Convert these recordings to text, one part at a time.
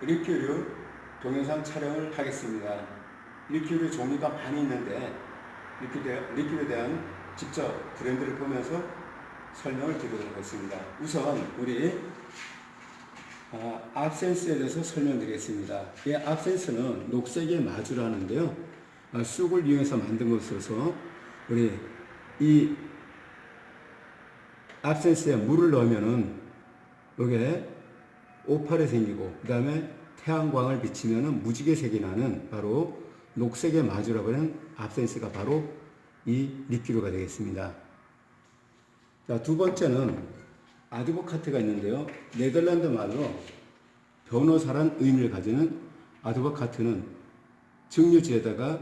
리큐류 동영상 촬영을 하겠습니다. 리큐류 종류가 많이 있는데 리큐에 대한 직접 브랜드를 보면서 설명을 드리도록 하겠습니다. 우선 우리 아, 압센스에 대해서 설명드리겠습니다. 이 압센스는 녹색의 마주라는데요. 아, 쑥을 이용해서 만든 것으로서 우리 이 압센스에 물을 넣으면은 여기에 오팔이 생기고 그 다음에 태양광을 비치면은 무지개 색이 나는 바로 녹색의 마주라고 하는 압센스가 바로 이 리큐르가 되겠습니다. 자, 두 번째는 아드보카트가 있는데요. 네덜란드 말로 변호사란 의미를 가지는 아드보카트는 증류지에다가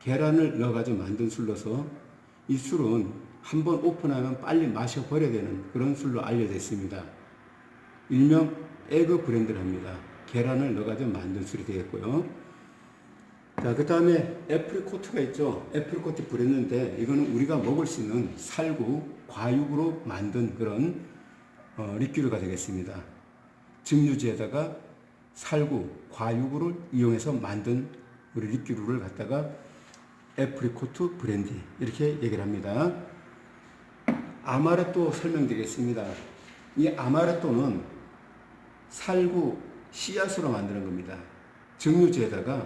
계란을 넣어가지고 만든 술로서 이 술은 한 번 오픈하면 빨리 마셔버려야 되는 그런 술로 알려져 있습니다. 일명 에그 브랜드랍니다. 계란을 넣어가지고 만든 술이 되겠고요. 자, 그 다음에 애플코트가 있죠. 애플코트 브랜드인데 이거는 우리가 먹을 수 있는 살구, 과육으로 만든 그런 어, 리큐르가 되겠습니다. 증류지에다가 살구, 과육을 이용해서 만든 우리 리큐르를 갖다가 애프리코트 브랜디 이렇게 얘기를 합니다. 아마레또 설명드리겠습니다. 이 아마레또는 살구 씨앗으로 만드는 겁니다. 증류지에다가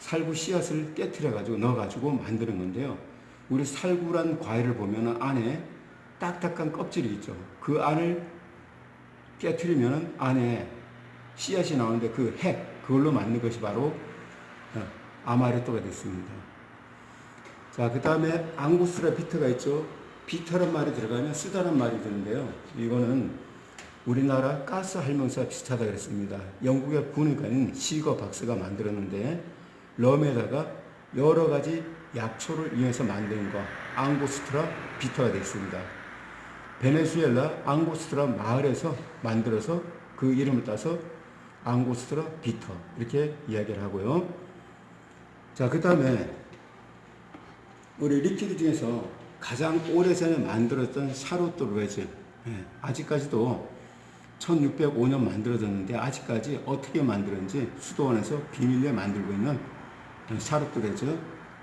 살구 씨앗을 깨트려 가지고 넣어 가지고 만드는 건데요. 우리 살구란 과일을 보면 안에 딱딱한 껍질이 있죠. 그 알을 깨트리면 안에 씨앗이 나오는데 그 핵, 그걸로 만든 것이 바로 어, 아마레토가 됐습니다. 자, 그 다음에 앙구스라 비터가 있죠. 비터란 말이 들어가면 쓰다란 말이 드는데요. 이거는 우리나라 가스 할명사 비슷하다 그랬습니다. 영국의 분의관인 시거 박스가 만들었는데 럼에다가 여러 가지 약초를 이용해서 만든 거 앙고스트라 비터가 되어 있습니다. 베네수엘라 앙고스트라 마을에서 만들어서 그 이름을 따서 앙고스트라 비터 이렇게 이야기를 하고요. 자, 그 다음에 우리 리퀴드 중에서 가장 오래전에 만들었던 샤로트 로에즈 예, 아직까지도 1605년 만들어졌는데 아직까지 어떻게 만들었는지 수도원에서 비밀리에 만들고 있는 샤로트 로에즈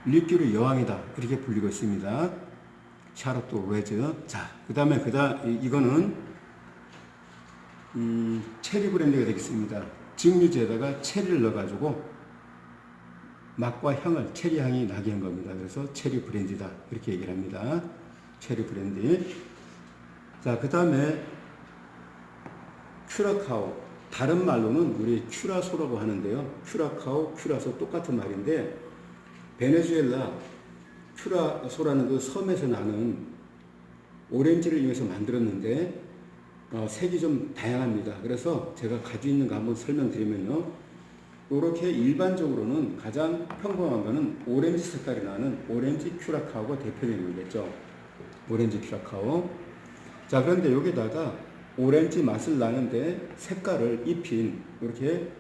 리퀴드 여왕이다 이렇게 불리고 있습니다. 샤로트 로에즈 자, 그 다음에 그다 이거는 음, 체리 브랜드가 되겠습니다. 증류지에다가 체리를 넣어가지고 맛과 향을 체리 향이 나게 한 겁니다. 그래서 체리 브랜디다 이렇게 얘기를 합니다. 체리 브랜디. 자, 그 다음에 큐라카오. 다른 말로는 우리 큐라소라고 하는데요. 큐라카오, 큐라소 똑같은 말인데 베네수엘라 큐라소라는 그 섬에서 나는 오렌지를 이용해서 만들었는데 어, 색이 좀 다양합니다. 그래서 제가 가지고 있는 거 한번 설명드리면요. 이렇게 일반적으로는 가장 평범한 거는 오렌지 색깔이 나는 오렌지 큐라카오가 대표적인 거겠죠. 오렌지 큐라카오. 자, 그런데 여기다가 오렌지 맛을 나는데 색깔을 입힌, 이렇게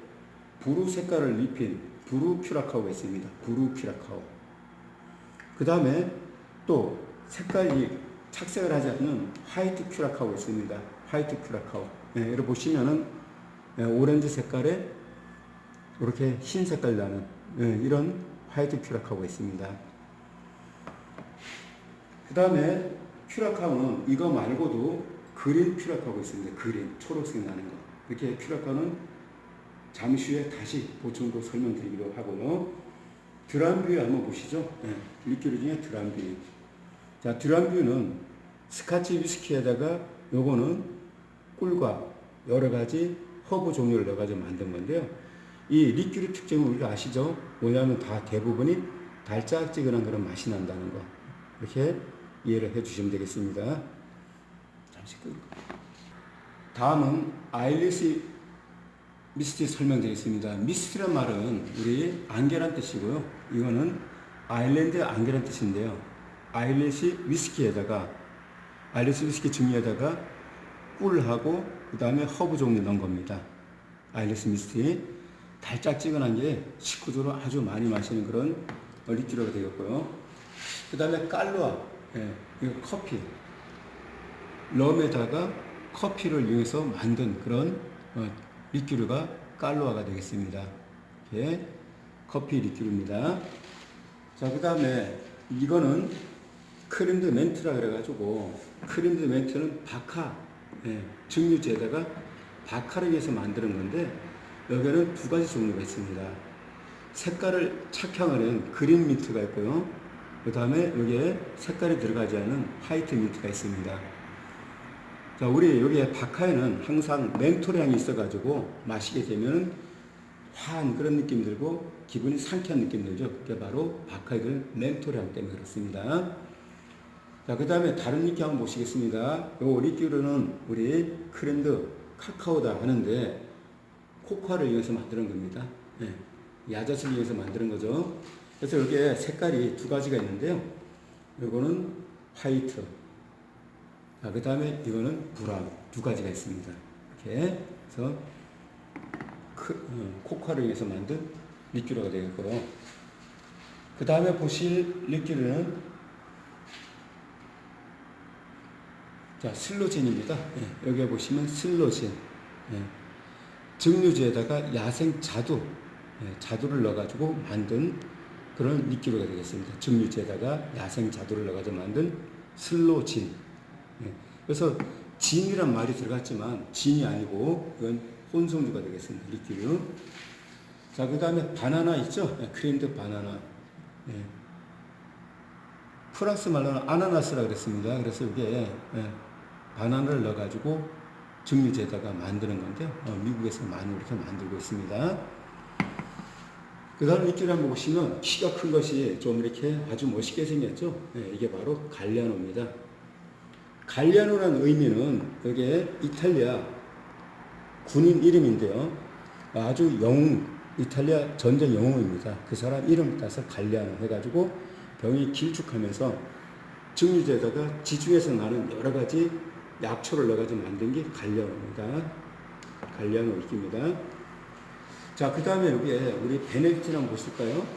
부루 색깔을 입힌 부루 큐라카오가 있습니다. 부루 큐라카오. 그 다음에 또 색깔이 착색을 하지 않는 화이트 큐라카오가 있습니다. 화이트 큐라카오. 네, 이렇게 보시면은 네, 오렌지 색깔에 이렇게 흰 색깔 나는 네, 이런 화이트 큐라카오가 있습니다. 그 다음에 큐라카오는 이거 말고도 그린 큐라카오가 있습니다. 그린, 초록색 나는 거. 이렇게 큐라카오는 잠시 후에 다시 보충으로 설명드리기로 하고요. 드람뷰 한번 보시죠. 네, 리큐르 중에 드람뷰. 자, 드람뷰는 스카치 위스키에다가 요거는 꿀과 여러 가지 허브 종류를 넣어가지고 만든 건데요. 이 리큐르 특징은 우리가 아시죠? 뭐냐면 다 대부분이 달짝지근한 그런 맛이 난다는 거. 이렇게 이해를 해 주시면 되겠습니다. 잠시 끄 다음은 아일리시 미스트 설명드리겠습니다. 미스트란 말은 우리 안개란 뜻이고요. 이거는 아일랜드 안개란 뜻인데요. 아일리시 위스키에다가 아일리시 위스키 증류에다가 꿀하고 그 다음에 허브 종류 넣은 겁니다. 아일리시 미스트 달짝지근한 게 식구들은 아주 많이 마시는 그런 리큐러가 되겠고요. 그 다음에 깔루아, 예, 커피. 럼에다가 커피를 이용해서 만든 그런 어, 리큐르가 깔로아가 되겠습니다. 이렇게 커피 리큐르입니다. 자, 그 다음에 이거는 크림드 멘트라 그래가지고 크림드 멘트는 바카 예, 증류제에다가 바카를 위해서 만드는 건데 여기는 두 가지 종류가 있습니다. 색깔을 착향하는 그린 민트가 있고요. 그 다음에 여기에 색깔이 들어가지 않은 화이트 민트가 있습니다. 자, 우리 여기에 바카에는 항상 향이 있어가지고 마시게 되면 화한 그런 느낌 들고 기분이 상쾌한 느낌 들죠. 그게 바로 바카에 들 멘톨 향 때문에 그렇습니다. 자, 그 다음에 다른 리큐 한번 보시겠습니다. 요 리큐르는 우리 크랜드 카카오다 하는데 코코아를 이용해서 만드는 겁니다. 예, 야자수를 이용해서 만드는 거죠. 그래서 여기에 색깔이 두 가지가 있는데요. 요거는 화이트. 자, 그 다음에 이거는 브라운. 두 가지가 있습니다. 이렇게. 크, 어, 코코아를 이용해서 만든 리큐르가 되겠고요. 그 다음에 보실 리큐르는 자, 슬로진입니다. 예, 여기 보시면 슬로진. 예, 증류주에다가 야생 자두, 예, 자두를 넣어가지고 만든 그런 리큐르가 되겠습니다. 증류주에다가 야생 자두를 넣어가지고 만든 슬로진. 예, 그래서 진이란 말이 들어갔지만 진이 아니고 이건 혼성주가 되겠습니다. 리큐르. 자, 그 다음에 바나나 있죠? 예, 크림드 바나나. 예. 프랑스 말로는 아나나스라 그랬습니다. 그래서 이게 예, 바나나를 넣어가지고 증류제에다가 만드는 건데요. 어, 미국에서 많이 이렇게 만들고 있습니다. 그 다음 리큐를 한번 보시면 키가 큰 것이 좀 이렇게 아주 멋있게 생겼죠. 예, 이게 바로 갈리아노입니다. 갈리아노라는 의미는 여기에 이탈리아 군인 이름인데요. 아주 영웅, 이탈리아 전쟁 영웅입니다. 그 사람 이름 따서 갈리아노 해가지고 병이 길쭉하면서 증류제에다가 지중에서 나는 여러 가지 약초를 넣어가지고 만든 게 갈량입니다. 갈량을 익힙니다. 자, 그 다음에 여기에 우리 베네딕트를 한번 보실까요?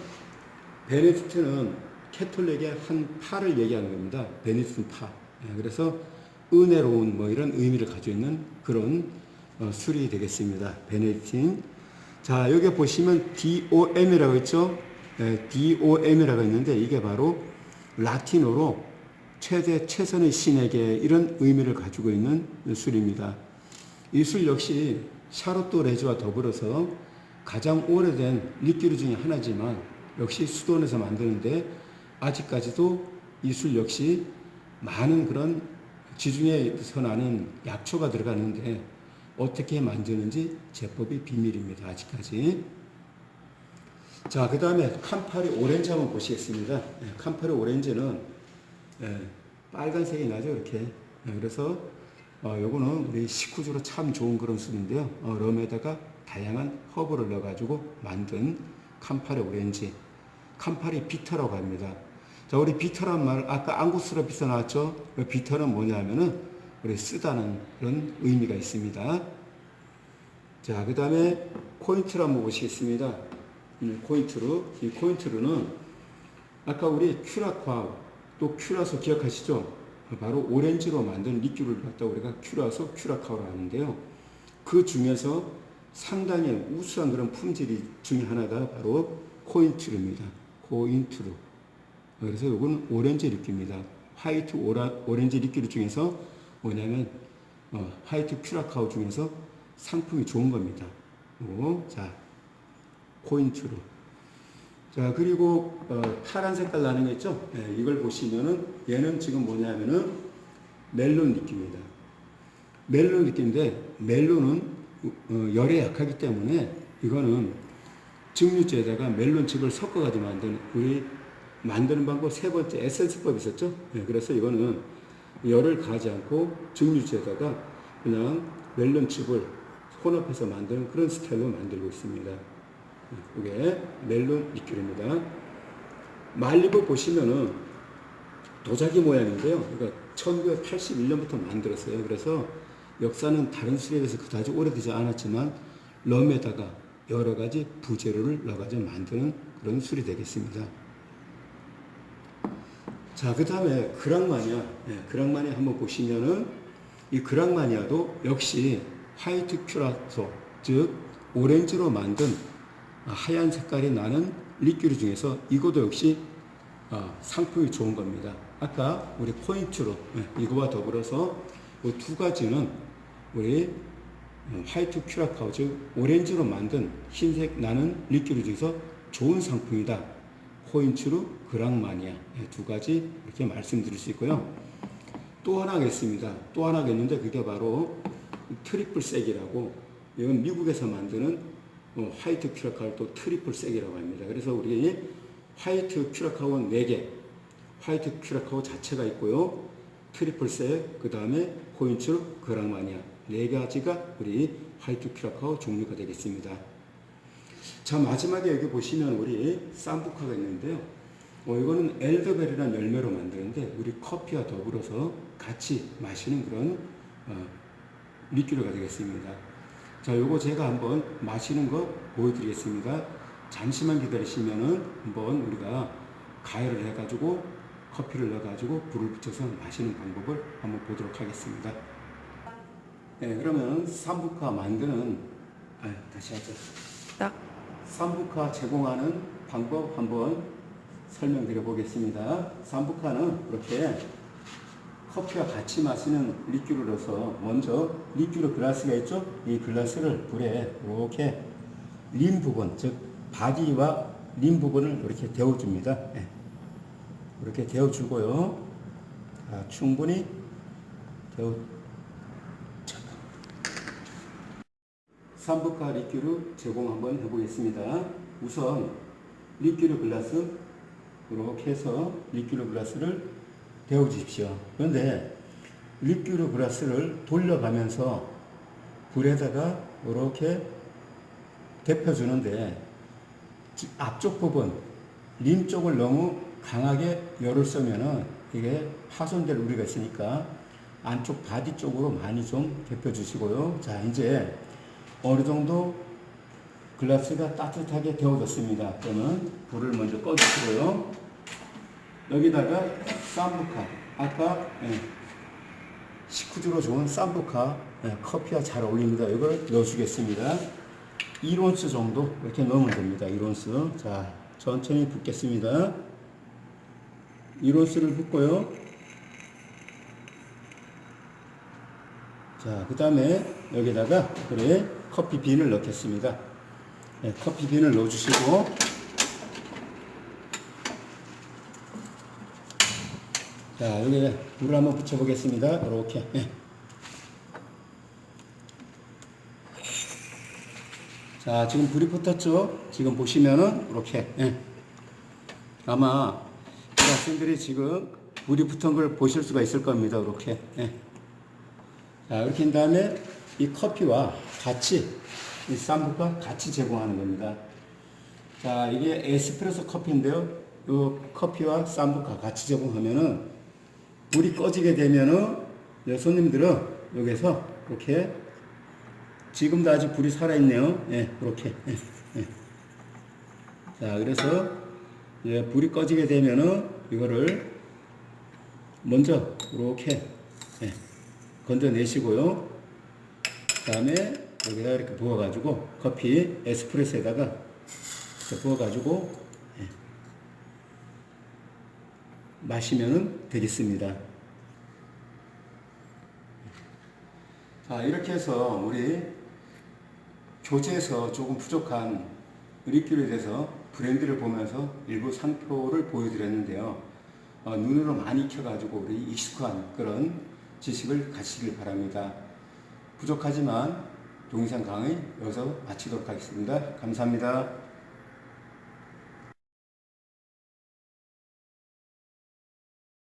베네딕트는 캐톨릭의 한 파를 얘기하는 겁니다. 베네딕트 파. 예, 그래서 은혜로운 뭐 이런 의미를 가지고 있는 그런 어, 술이 되겠습니다. 베네딕틴. 자, 여기 보시면 DOM이라고 있죠? 예, DOM이라고 있는데 이게 바로 라틴어로 최대 최선의 신에게 이런 의미를 가지고 있는 술입니다. 이 술 역시 샤롯도 레즈와 더불어서 가장 오래된 리끼르 중에 하나지만 역시 수도원에서 만드는데 아직까지도 이 술 역시 많은 그런 지중해에서 나는 약초가 들어가는데 어떻게 만드는지 제법이 비밀입니다. 아직까지. 자, 그 다음에 캄파리 오렌지 한번 보시겠습니다. 예, 캄파리 오렌지는 예, 빨간색이 나죠, 이렇게. 예, 그래서 어, 요거는 우리 식후주로 참 좋은 그런 술인데요. 어, 럼에다가 다양한 허브를 넣어가지고 만든 캄파리 오렌지. 캄파리 비터라고 합니다. 자, 우리 비터란 말, 아까 앙구스라 비터 나왔죠? 그 비터는 뭐냐면은 우리 쓰다는 그런 의미가 있습니다. 자, 그 다음에 코인트를 한번 보시겠습니다. 음, 코인트루. 이 코인트루는 아까 우리 큐라콰 또 큐라소 기억하시죠? 바로 오렌지로 만든 리큐를 갖다 우리가 큐라소 큐라카오라고 하는데요. 그 중에서 상당히 우수한 그런 품질이 중에 하나가 바로 코인트루입니다. 코인트루. 그래서 이건 오렌지 리큐입니다. 화이트 오라, 오렌지 리큐 중에서 뭐냐면 어, 화이트 큐라카오 중에서 상품이 좋은 겁니다. 오, 자, 코인트루. 자, 그리고 어, 파란 색깔 나는 거 있죠? 네, 이걸 보시면은 얘는 지금 뭐냐면은 멜론 느낌입니다. 멜론 느낌인데 멜론은 어, 열에 약하기 때문에 이거는 증류주에다가 멜론즙을 섞어가지고 만드는 우리 만드는 방법 세 번째 에센스법 있었죠? 네, 그래서 이거는 열을 가지 않고 증류주에다가 그냥 멜론즙을 혼합해서 만드는 그런 스타일로 만들고 있습니다. 이게 멜론 리큐르입니다. 말리고 보시면은 도자기 모양인데요. 그러니까 1981년부터 만들었어요. 그래서 역사는 다른 술에 비해서 그다지 오래되지 않았지만 럼에다가 여러 가지 부재료를 넣어가지고 만드는 그런 술이 되겠습니다. 자, 그 다음에 그랑마니아. 네, 그랑마니아 한번 보시면은 이 그랑마니아도 역시 화이트 큐라소, 즉 오렌지로 만든 하얀 색깔이 나는 리큐르 중에서 이것도 역시 어, 상품이 좋은 겁니다. 아까 우리 포인트로 예, 이거와 더불어서 이두 가지는 우리 어, 화이트 큐라카오 즉 오렌지로 만든 흰색 나는 리큐르 중에서 좋은 상품이다. 포인트로 그랑마니아 예, 두 가지 이렇게 말씀드릴 수 있고요. 또 하나가 있습니다. 또 하나가 있는데 그게 바로 트리플 색이라고 이건 미국에서 만드는 어, 화이트 큐라카오 또 트리플 색이라고 합니다. 그래서 우리 화이트 큐라카오 4개, 화이트 큐라카오 자체가 있고요. 트리플 색, 그 다음에 포인트 그랑마니아 네 가지가 우리 화이트 큐라카오 종류가 되겠습니다. 자 마지막에 여기 보시면 우리 쌈부카가 있는데요. 어, 이거는 엘더베리라는 열매로 만드는데 우리 커피와 더불어서 같이 마시는 그런 어, 리큐르가 되겠습니다. 자, 요거 제가 한번 마시는 거 보여드리겠습니다. 잠시만 기다리시면은 한번 우리가 가열을 해가지고 커피를 넣어가지고 불을 붙여서 마시는 방법을 한번 보도록 하겠습니다. 네, 그러면 삼부카 만드는 아, 다시 하죠. 딱 삼부카 제공하는 방법 한번 설명드려 보겠습니다. 삼부카는 이렇게 커피와 같이 마시는 리큐를 넣어서 먼저 리큐르 글라스가 있죠? 이 글라스를 불에 이렇게 림 부분, 즉 바디와 림 부분을 이렇게 데워줍니다. 예. 이렇게 데워주고요. 자, 충분히 데워. 잠깐. 삼부카 리큐르 제공 한번 해보겠습니다. 우선 리큐르 글라스 이렇게 해서 리큐르 글라스를 데워 주십시오. 그런데 리큐르 글라스를 돌려가면서 불에다가 이렇게 데펴주는데 앞쪽 부분 림 쪽을 너무 강하게 열을 쏘면은 이게 파손될 우려가 있으니까 안쪽 바디 쪽으로 많이 좀 데펴 주시고요. 자 이제 어느 정도 글라스가 따뜻하게 데워졌습니다. 그러면 불을 먼저 꺼주시고요. 여기다가 쌈부카 아까 예, 식후주로 좋은 쌈부카 예, 커피와 잘 어울립니다. 이걸 넣어주겠습니다. 1온스 정도 이렇게 넣으면 됩니다. 1온스 자 천천히 붓겠습니다. 1온스를 붓고요. 자, 그 다음에 여기다가 그래 커피 빈을 넣겠습니다. 네, 커피 빈을 넣어주시고 자, 여기 물을 한번 붙여보겠습니다. 이렇게. 예. 자, 지금 불이 붙었죠? 지금 보시면은 이렇게. 예. 아마 학생들이 지금 불이 붙은 걸 보실 수가 있을 겁니다. 이렇게. 예. 자, 이렇게 한 다음에 이 커피와 같이, 이 쌈부과 같이 제공하는 겁니다. 자, 이게 에스프레소 커피인데요. 이 커피와 쌈부과 같이 제공하면은 불이 꺼지게 되면은 이 손님들은 여기서 이렇게 지금도 아직 불이 살아있네요. 예, 이렇게. 예, 예. 자, 그래서 예, 불이 꺼지게 되면은 이거를 먼저 이렇게 예, 건져내시고요. 그 다음에 여기다 이렇게 부어가지고 커피 에스프레소에다가 부어가지고 예, 마시면 되겠습니다. 자 이렇게 해서 우리 교재에서 조금 부족한 리큐에 대해서 브랜드를 보면서 일부 상표를 보여드렸는데요. 어, 눈으로 많이 익혀가지고 우리 익숙한 그런 지식을 가지시길 바랍니다. 부족하지만 동영상 강의 여기서 마치도록 하겠습니다. 감사합니다.